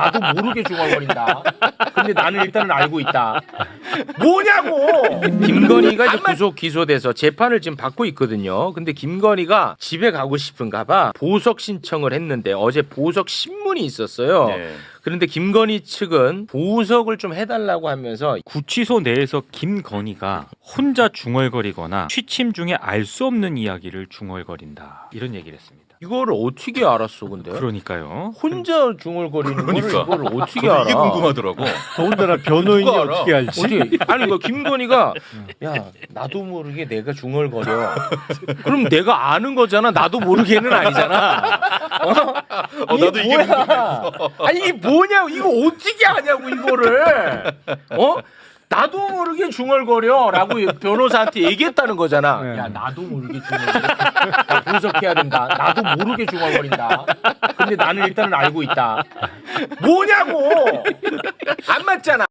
나도 모르게 중얼거린다. 근데 나는 일단은 알고 있다. 뭐냐고! 김건희가 이제 구속 기소돼서 재판을 지금 받고 있거든요. 근데 김건희가 집에 가고 싶은가 봐 보석 신청을 했는데 어제 보석 신문이 있었어요. 네. 그런데 김건희 측은 보석을 좀 해달라고 하면서 구치소 내에서 김건희가 혼자 중얼거리거나 취침 중에 알 수 없는 이야기를 중얼거린다 이런 얘기를 했습니다. 이거를 어떻게 알았어 근데? 그러니까요. 혼자 중얼거리는 그러니까. 거를 이걸 어떻게 알아? 이게 궁금하더라고. 더군다나 변호인이 누가 알아? 어떻게 알지? 어떻게 아니 그 김건희가 야 나도 모르게 내가 중얼거려. 그럼 내가 아는 거잖아. 나도 모르게는 아니잖아. 어? 어, 나도 이게 뭐야? 아니 이게 뭐냐고 이거 어떻게 아냐고 이거를 어? 나도 모르게 중얼거려라고 변호사한테 얘기했다는 거잖아. 네. 야 나도 모르게 중얼거려. 나 분석해야 된다. 나도 모르게 중얼거린다. 근데 나는 일단은 알고 있다. 뭐냐고 안 맞잖아.